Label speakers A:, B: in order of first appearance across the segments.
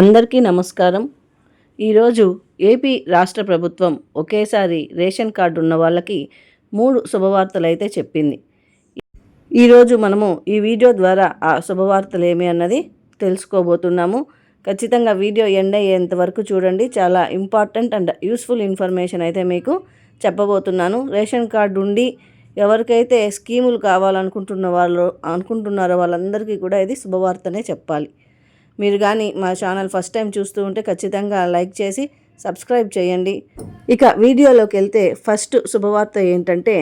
A: అందరికీ నమస్కారం. ఈరోజు ఏపీ రాష్ట్ర ప్రభుత్వం ఒకేసారి రేషన్ కార్డు ఉన్న వాళ్ళకి మూడు శుభవార్తలైతే చెప్పింది. ఈరోజు మనము ఈ వీడియో ద్వారా ఆ శుభవార్తలు ఏమి అన్నది తెలుసుకోబోతున్నాము. ఖచ్చితంగా వీడియో ఎండ్ అయ్యేంత వరకు చూడండి. చాలా ఇంపార్టెంట్ అండ్ యూస్ఫుల్ ఇన్ఫర్మేషన్ అయితే మీకు చెప్పబోతున్నాను. రేషన్ కార్డు ఉండి ఎవరికైతే స్కీములు కావాలనుకుంటున్న వాళ్ళు అనుకుంటున్నారో వాళ్ళందరికీ కూడా ఇది శుభవార్తనే చెప్పాలి. మీరు కానీ మా ఛానల్ ఫస్ట్ టైం చూస్తూ ఉంటే ఖచ్చితంగా లైక్ చేసి సబ్స్క్రైబ్ చేయండి. ఇక వీడియోలోకి వెళ్తే ఫస్ట్ శుభవార్త ఏంటంటే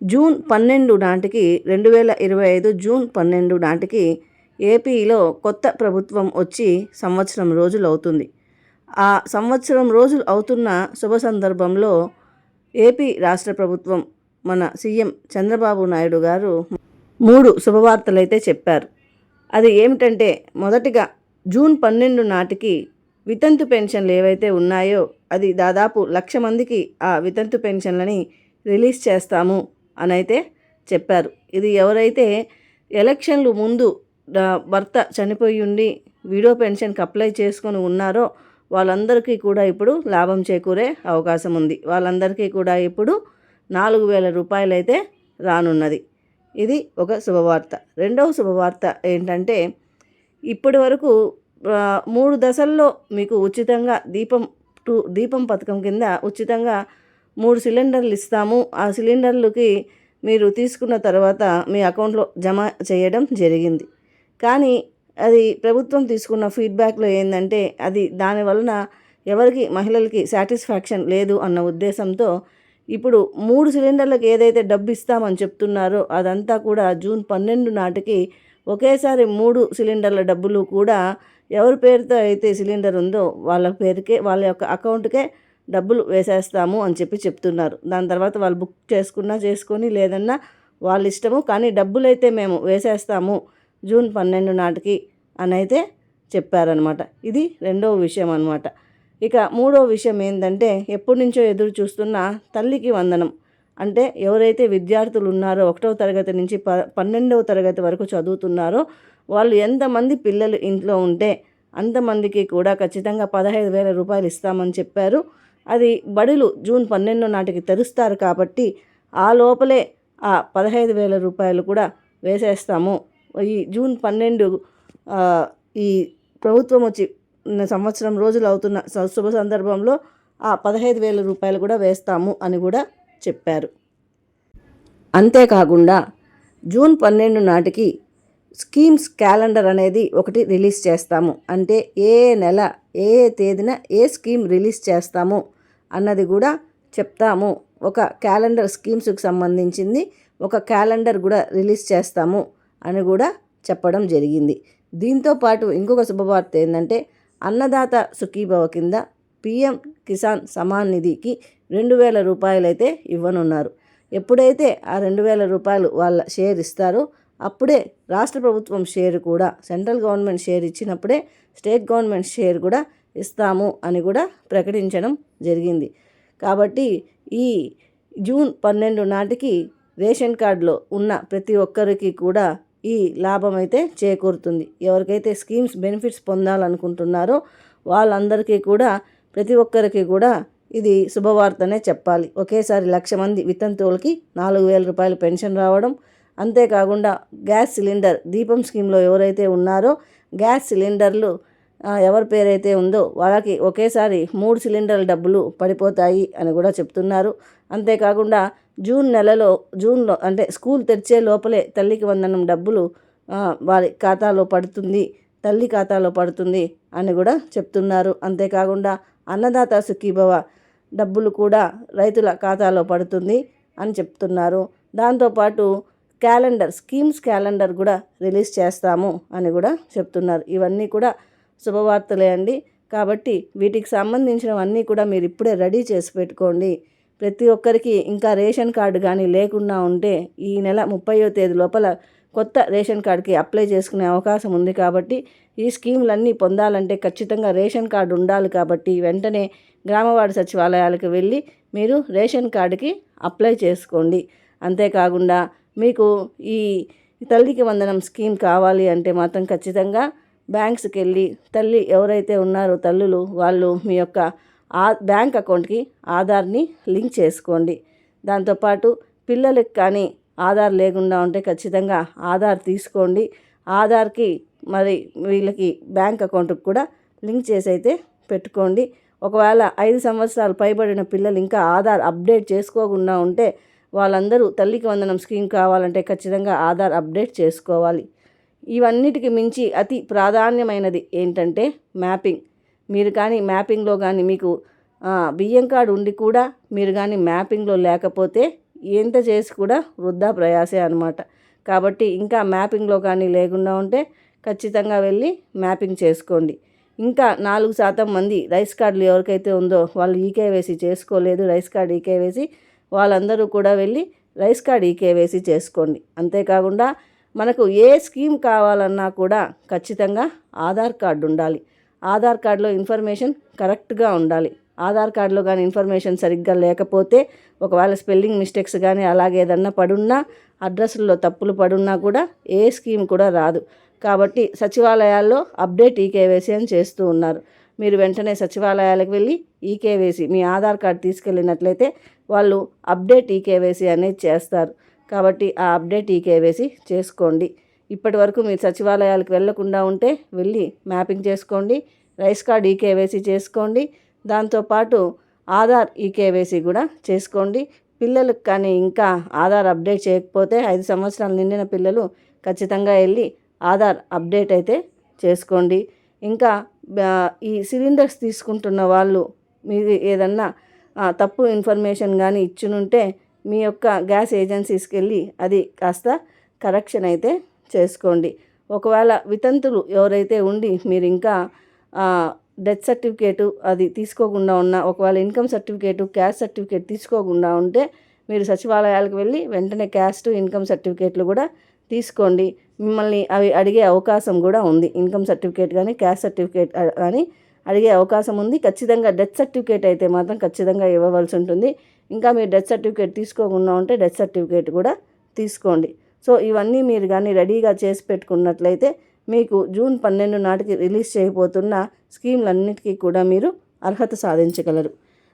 A: జూన్ పన్నెండు నాటికి రెండు వేల ఇరవై ఐదు జూన్ పన్నెండు నాటికి ఏపీలో కొత్త ప్రభుత్వం వచ్చి సంవత్సరం రోజులు అవుతుంది. ఆ సంవత్సరం రోజులు అవుతున్న శుభ సందర్భంలో ఏపీ రాష్ట్ర ప్రభుత్వం మన సీఎం చంద్రబాబు నాయుడు గారు మూడు శుభవార్తలైతే చెప్పారు. అది ఏమిటంటే మొదటిగా జూన్ పన్నెండు నాటికి వితంతు పెన్షన్లు ఏవైతే ఉన్నాయో అది దాదాపు లక్ష మందికి ఆ వితంతు పెన్షన్లని రిలీజ్ చేస్తాము అని అయితే చెప్పారు. ఇది ఎవరైతే ఎలక్షన్లు ముందు భర్త చనిపోయి ఉండి వీడో పెన్షన్కి అప్లై చేసుకొని ఉన్నారో వాళ్ళందరికీ కూడా ఇప్పుడు లాభం చేకూరే అవకాశం ఉంది. వాళ్ళందరికీ కూడా ఇప్పుడు నాలుగు వేల రూపాయలు అయితే రానున్నది. ఇది ఒక శుభవార్త. రెండవ శుభవార్త ఏంటంటే ఇప్పటి వరకు మూడు దశల్లో మీకు ఉచితంగా దీపం టూ దీపం పథకం కింద ఉచితంగా మూడు సిలిండర్లు ఇస్తాము. ఆ సిలిండర్లకి మీరు తీసుకున్న తర్వాత మీ అకౌంట్లో జమ చేయడం జరిగింది. కానీ అది ప్రభుత్వం తీసుకున్న ఫీడ్బ్యాక్లో ఏంటంటే అది దాని వలన ఎవరికి మహిళలకి సాటిస్ఫాక్షన్ లేదు అన్న ఉద్దేశంతో ఇప్పుడు మూడు సిలిండర్లకు ఏదైతే డబ్బు ఇస్తామని చెప్తున్నారో అదంతా కూడా జూన్ పన్నెండు నాటికి ఒకేసారి మూడు సిలిండర్ల డబ్బులు కూడా ఎవరి పేరుతో అయితే సిలిండర్ ఉందో వాళ్ళ పేరుకే వాళ్ళ యొక్క అకౌంట్కే డబ్బులు వేసేస్తాము అని చెప్పి చెప్తున్నారు. దాని తర్వాత వాళ్ళు బుక్ చేసుకున్నా చేసుకొని లేదన్నా వాళ్ళ ఇష్టము. కానీ డబ్బులు అయితే మేము వేసేస్తాము జూన్ పన్నెండు నాటికి అని అయితే చెప్పారనమాట ఇది రెండవ విషయం అనమాట ఇక మూడో విషయం ఏంటంటే ఎప్పటి నుంచో ఎదురు చూస్తున్న తల్లికి వందనం. అంటే ఎవరైతే విద్యార్థులు ఉన్నారో ఒకటవ తరగతి నుంచి ప పన్నెండవ తరగతి వరకు చదువుతున్నారో వాళ్ళు ఎంతమంది పిల్లలు ఇంట్లో ఉంటే అంతమందికి కూడా ఖచ్చితంగా పదహైదు వేల రూపాయలు ఇస్తామని చెప్పారు. అది బడులు జూన్ పన్నెండు నాటికి తెరుస్తారు కాబట్టి ఆ లోపలే ఆ పదహైదు వేల రూపాయలు కూడా వేసేస్తాము. ఈ జూన్ పన్నెండు ఈ ప్రభుత్వం వచ్చి ఉన్న సంవత్సరం రోజులు అవుతున్న స- శుభ సందర్భంలో ఆ పదహైదు వేల రూపాయలు కూడా వేస్తాము అని కూడా చెప్పారు. అంతేకాకుండా జూన్ పన్నెండు నాటికి స్కీమ్స్ క్యాలెండర్ అనేది ఒకటి రిలీజ్ చేస్తాము. అంటే ఏ నెల ఏ తేదీన ఏ స్కీమ్ రిలీజ్ చేస్తాము అన్నది కూడా చెప్తాము. ఒక క్యాలెండర్ స్కీమ్స్కి సంబంధించింది ఒక క్యాలెండర్ కూడా రిలీజ్ చేస్తాము అని కూడా చెప్పడం జరిగింది. దీంతో పాటు ఇంకొక శుభవార్త ఏంటంటే అన్నదాత సుఖీభవ కింద పిఎం కిసాన్ సమాన్ నిధికి రెండు వేల రూపాయలైతే ఇవ్వనున్నారు. ఎప్పుడైతే ఆ రెండు వేల రూపాయలు వాళ్ళ షేర్ ఇస్తారో అప్పుడే రాష్ట్ర ప్రభుత్వం షేర్ కూడా సెంట్రల్ గవర్నమెంట్ షేర్ ఇచ్చినప్పుడే స్టేట్ గవర్నమెంట్ షేర్ కూడా ఇస్తాము అని కూడా ప్రకటించడం జరిగింది. కాబట్టి ఈ జూన్ పన్నెండు నాటికి రేషన్ కార్డులో ఉన్న ప్రతి ఒక్కరికి కూడా ఈ లాభం అయితే చేకూరుతుంది. ఎవరికైతే స్కీమ్స్ బెనిఫిట్స్ పొందాలనుకుంటున్నారో వాళ్ళందరికీ కూడా ప్రతి ఒక్కరికి కూడా ఇది శుభవార్తనే చెప్పాలి. ఒకేసారి లక్ష మంది వితంతువులకి నాలుగు వేల రూపాయలు పెన్షన్ రావడం అంతేకాకుండా గ్యాస్ సిలిండర్ దీపం స్కీమ్లో ఎవరైతే ఉన్నారో గ్యాస్ సిలిండర్లు ఎవరి పేరైతే ఉందో వాళ్ళకి ఒకేసారి మూడు సిలిండర్ల డబ్బులు పడిపోతాయి అని కూడా చెప్తున్నారు. అంతేకాకుండా జూన్ నెలలో జూన్లో అంటే స్కూల్ తెరిచే లోపలే తల్లికి వందనం డబ్బులు వారి ఖాతాలో పడుతుంది తల్లి ఖాతాలో పడుతుంది అని కూడా చెప్తున్నారు. అంతేకాకుండా అన్నదాత సుఖీభవ డబ్బులు కూడా రైతుల ఖాతాలో పడుతుంది అని చెప్తున్నారు. దాంతోపాటు క్యాలెండర్ స్కీమ్స్ క్యాలెండర్ కూడా రిలీజ్ చేస్తాము అని కూడా చెప్తున్నారు. ఇవన్నీ కూడా శుభవార్తలే అండి. కాబట్టి వీటికి సంబంధించినవన్నీ కూడా మీరు ఇప్పుడే రెడీ చేసి పెట్టుకోండి. ప్రతి ఒక్కరికి ఇంకా రేషన్ కార్డు కానీ లేకుండా ఉంటే ఈ నెల ముప్పయో తేదీ లోపల కొత్త రేషన్ కార్డుకి అప్లై చేసుకునే అవకాశం ఉంది కాబట్టి ఈ స్కీములన్నీ పొందాలంటే ఖచ్చితంగా రేషన్ కార్డు ఉండాలి కాబట్టి వెంటనే గ్రామవార్డు సచివాలయాలకు వెళ్ళి మీరు రేషన్ కార్డుకి అప్లై చేసుకోండి. అంతేకాకుండా మీకు ఈ తల్లికి వందనం స్కీమ్ కావాలి అంటే మాత్రం ఖచ్చితంగా బ్యాంక్స్కి వెళ్ళి తల్లి ఎవరైతే ఉన్నారో తల్లులు వాళ్ళు మీ యొక్క ఆ బ్యాంక్ అకౌంట్కి ఆధార్ని లింక్ చేసుకోండి. దాంతోపాటు పిల్లలకి కానీ ఆధార్ లేకుండా ఉంటే ఖచ్చితంగా ఆధార్ తీసుకోండి. ఆధార్కి మరి వీళ్ళకి బ్యాంక్ అకౌంట్కి కూడా లింక్ చేసి అయితే పెట్టుకోండి. ఒకవేళ ఐదు సంవత్సరాలు పైబడిన పిల్లలు ఇంకా ఆధార్ అప్డేట్ చేసుకోకుండా ఉంటే వాళ్ళందరూ తల్లికి వందనం స్కీమ్ కావాలంటే ఖచ్చితంగా ఆధార్ అప్డేట్ చేసుకోవాలి. ఇవన్నిటికి మించి అతి ప్రాధాన్యమైనది ఏంటంటే మ్యాపింగ్. మీరు కానీ మ్యాపింగ్లో కానీ మీకు బియ్యం కార్డు ఉండి కూడా మీరు కానీ మ్యాపింగ్లో లేకపోతే ఎంత చేసి కూడా వృద్ధా ప్రయాసే అనమాట కాబట్టి ఇంకా మ్యాపింగ్లో కానీ లేకుండా ఉంటే ఖచ్చితంగా వెళ్ళి మ్యాపింగ్ చేసుకోండి. ఇంకా నాలుగు శాతం మంది రైస్ కార్డులు ఎవరికైతే ఉందో వాళ్ళు ఈకేవేసి చేసుకోలేదు రైస్ కార్డు ఈకేవేసి వాళ్ళందరూ కూడా వెళ్ళి రైస్ కార్డ్ ఈకేవేసి చేసుకోండి. అంతేకాకుండా మనకు ఏ స్కీమ్ కావాలన్నా కూడా ఖచ్చితంగా ఆధార్ కార్డు ఉండాలి. ఆధార్ కార్డులో ఇన్ఫర్మేషన్ కరెక్ట్గా ఉండాలి. ఆధార్ కార్డులో కానీ ఇన్ఫర్మేషన్ సరిగ్గా లేకపోతే ఒకవేళ స్పెల్లింగ్ మిస్టేక్స్ కానీ అలాగే ఏదన్నా పడున్నా అడ్రస్లో తప్పులు పడున్నా కూడా ఏ స్కీమ్ కూడా రాదు. కాబట్టి సచివాలయాల్లో అప్డేట్ ఈకేవేసీ అని చేస్తూ ఉన్నారు. మీరు వెంటనే సచివాలయాలకు వెళ్ళి ఈకేవైసీ మీ ఆధార్ కార్డు తీసుకెళ్ళినట్లయితే వాళ్ళు అప్డేట్ ఈకేవైసీ అనేది చేస్తారు. కాబట్టి ఆ అప్డేట్ ఈకేవైసీ చేసుకోండి. ఇప్పటి వరకు మీరు సచివాలయాలకు వెళ్ళకుండా ఉంటే వెళ్ళి మ్యాపింగ్ చేసుకోండి రైస్ కార్డ్ ఈకేవైసీ చేసుకోండి దాంతోపాటు ఆధార్ ఈకేవైసీ కూడా చేసుకోండి. పిల్లలకు కానీ ఇంకా ఆధార్ అప్డేట్ చేయకపోతే ఐదు సంవత్సరాలు నిండిన పిల్లలు ఖచ్చితంగా వెళ్ళి ఆధార్ అప్డేట్ అయితే చేసుకోండి. ఇంకా ఈ సిలిండర్స్ తీసుకుంటున్న వాళ్ళు మీది ఏదన్నా తప్పు ఇన్ఫర్మేషన్ కానీ ఇచ్చినుంటే మీ యొక్క గ్యాస్ ఏజెన్సీస్కి వెళ్ళి అది కాస్త కరెక్షన్ అయితే చేసుకోండి. ఒకవేళ వితంతులు ఎవరైతే ఉండి మీరు ఇంకా డెత్ సర్టిఫికేటు అది తీసుకోకుండా ఉన్న ఒకవేళ ఇన్కమ్ సర్టిఫికేటు క్యాస్ట్ సర్టిఫికేట్ తీసుకోకుండా ఉంటే మీరు సచివాలయాలకు వెళ్ళి వెంటనే క్యాస్ట్ ఇన్కమ్ సర్టిఫికేట్లు కూడా తీసుకోండి. మిమ్మల్ని అవి అడిగే అవకాశం కూడా ఉంది. ఇన్కమ్ సర్టిఫికేట్ కానీ క్యాస్ట్ సర్టిఫికేట్ కానీ అడిగే అవకాశం ఉంది. ఖచ్చితంగా డెత్ సర్టిఫికేట్ అయితే మాత్రం ఖచ్చితంగా ఇవ్వవలసి ఉంటుంది. ఇంకా మీరు డెత్ సర్టిఫికేట్ తీసుకోకుండా ఉంటే డెత్ సర్టిఫికేట్ కూడా తీసుకోండి. సో ఇవన్నీ మీరు కానీ రెడీగా చేసి పెట్టుకున్నట్లయితే మీకు జూన్ పన్నెండు నాటికి రిలీజ్ చేయబోతున్న స్కీమ్లన్నిటికీ కూడా మీరు అర్హత సాధించగలరు.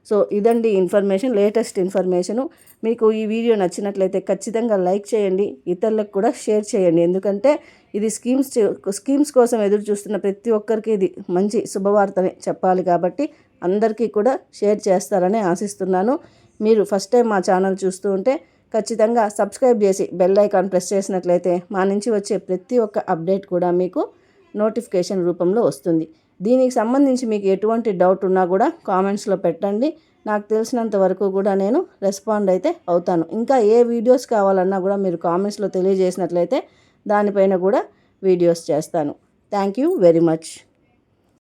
A: సో ఇదండి ఇన్ఫర్మేషన్ లేటెస్ట్ ఇన్ఫర్మేషను. మీకు ఈ వీడియో నచ్చినట్లయితే ఖచ్చితంగా లైక్ చేయండి ఇతరులకు కూడా షేర్ చేయండి. ఎందుకంటే ఇది స్కీమ్స్ స్కీమ్స్ కోసం ఎదురు చూస్తున్న ప్రతి ఒక్కరికి ఇది మంచి శుభవార్తనే చెప్పాలి కాబట్టి అందరికీ కూడా షేర్ చేస్తారని ఆశిస్తున్నాను. మీరు ఫస్ట్ టైం మా ఛానల్ చూస్తూ ఉంటే ఖచ్చితంగా సబ్స్క్రైబ్ చేసి బెల్ ఐకాన్ ప్రెస్ చేసినట్లయితే మా నుంచి వచ్చే ప్రతి ఒక్క అప్డేట్ కూడా మీకు నోటిఫికేషన్ రూపంలో వస్తుంది. దీనికి సంబంధించి మీకు ఎటువంటి డౌట్ ఉన్నా కూడా కామెంట్స్లో పెట్టండి. నాకు తెలిసినంత వరకు కూడా నేను రెస్పాండ్ అయితే అవుతాను. ఇంకా ఏ వీడియోస్ కావాలన్నా కూడా మీరు కామెంట్స్లో తెలియజేసినట్లయితే దానిపైన కూడా వీడియోస్ చేస్తాను. Thank you very much.